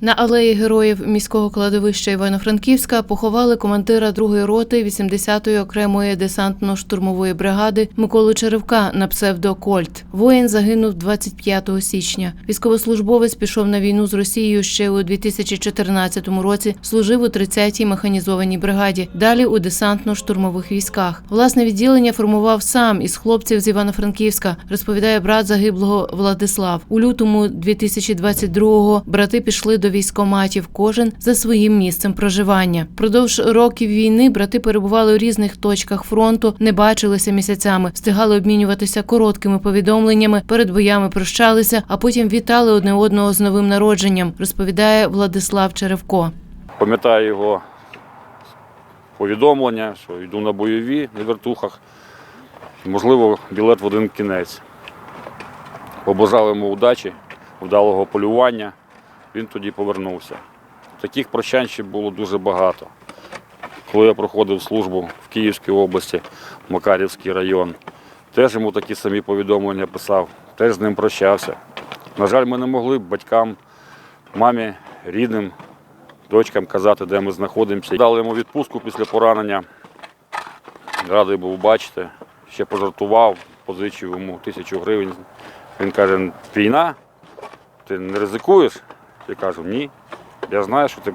На алеї героїв міського кладовища Івано-Франківська поховали командира другої роти 80-ї окремої десантно-штурмової бригади Миколу Черевка на псевдо Кольт. Воїн загинув 25 січня. Військовослужбовець пішов на війну з Росією ще у 2014 році. Служив у 30-й механізованій бригаді. Далі у десантно-штурмових військах. Власне відділення формував сам із хлопців з Івано-Франківська, розповідає брат загиблого Владислав. У лютому 2022-го брати пішли до військоматів, кожен за своїм місцем проживання. Продовж років війни брати перебували у різних точках фронту, не бачилися місяцями, встигали обмінюватися короткими повідомленнями, перед боями прощалися, а потім вітали одне одного з новим народженням, розповідає Владислав Черевко. Пам'ятаю його повідомлення, що йду на бойові на вертухах. Можливо, білет в один кінець. Побажав йому удачі, вдалого полювання. Він тоді повернувся. Таких прощань ще було дуже багато. Коли я проходив службу в Київській області, Макарівський район, теж йому такі самі повідомлення писав, теж з ним прощався. На жаль, ми не могли батькам, мамі, рідним дочкам казати, де ми знаходимося. Дали йому відпустку після поранення. Радий був бачити. Ще пожартував, позичив йому тисячу гривень. Він каже, війна, ти не ризикуєш? Я кажу, ні. Я знаю, що ти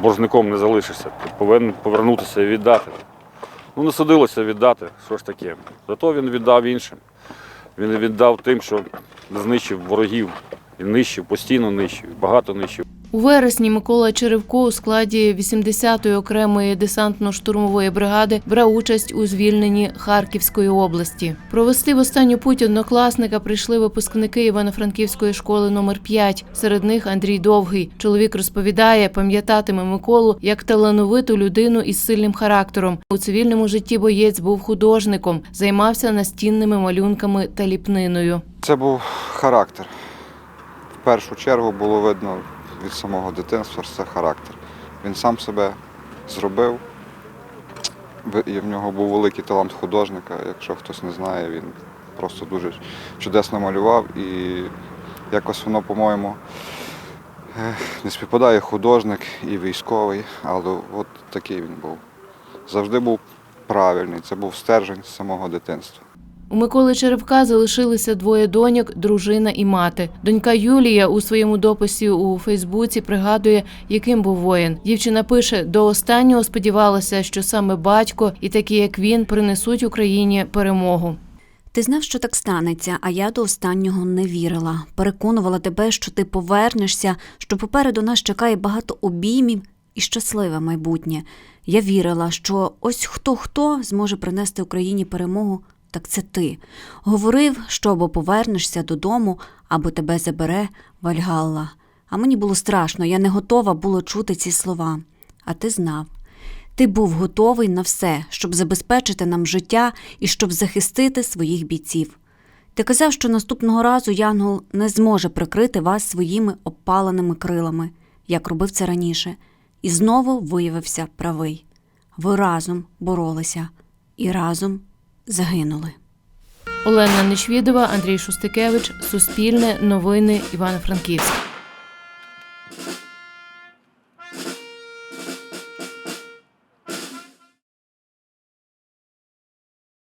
боржником не залишишся. Ти повинен повернутися і віддати. Ну, не судилося віддати, що ж таке. Зато він віддав іншим. Він віддав тим, що знищив ворогів. І нищив, постійно нищив, багато нищив. У вересні Микола Черевко у складі 80-ї окремої десантно-штурмової бригади брав участь у звільненні Харківської області. Провести в останню путь однокласника прийшли випускники Івано-Франківської школи номер 5 Серед них Андрій Довгий. Чоловік розповідає, пам'ятатиме Миколу як талановиту людину із сильним характером. У цивільному житті боєць був художником, займався настінними малюнками та ліпниною. Це був характер. В першу чергу було видно від самого дитинства, це характер. Він сам себе зробив, і в нього був великий талант художника. Якщо хтось не знає, він просто дуже чудесно малював і якось воно, по-моєму, не співпадає художник і військовий, але от такий він був. Завжди був правильний, це був стержень з самого дитинства. У Миколи Черевка залишилися двоє доньок, дружина і мати. Донька Юлія у своєму дописі у Фейсбуці пригадує, яким був воїн. Дівчина пише: до останнього сподівалася, що саме батько і такі, як він, принесуть Україні перемогу. Ти знав, що так станеться, а я до останнього не вірила. Переконувала тебе, що ти повернешся, що попереду нас чекає багато обіймів і щасливе майбутнє. Я вірила, що ось хто хто зможе принести Україні перемогу, так це ти. Говорив, що або повернешся додому, або тебе забере Вальгалла. А мені було страшно, я не готова була чути ці слова. А ти знав. Ти був готовий на все, щоб забезпечити нам життя і щоб захистити своїх бійців. Ти казав, що наступного разу Янгол не зможе прикрити вас своїми обпаленими крилами, як робив це раніше, і знову виявився правий. Ви разом боролися і разом загинули. Олена Нечвідова, Андрій Шустикевич, Суспільне, Новини, Івано-Франківськ.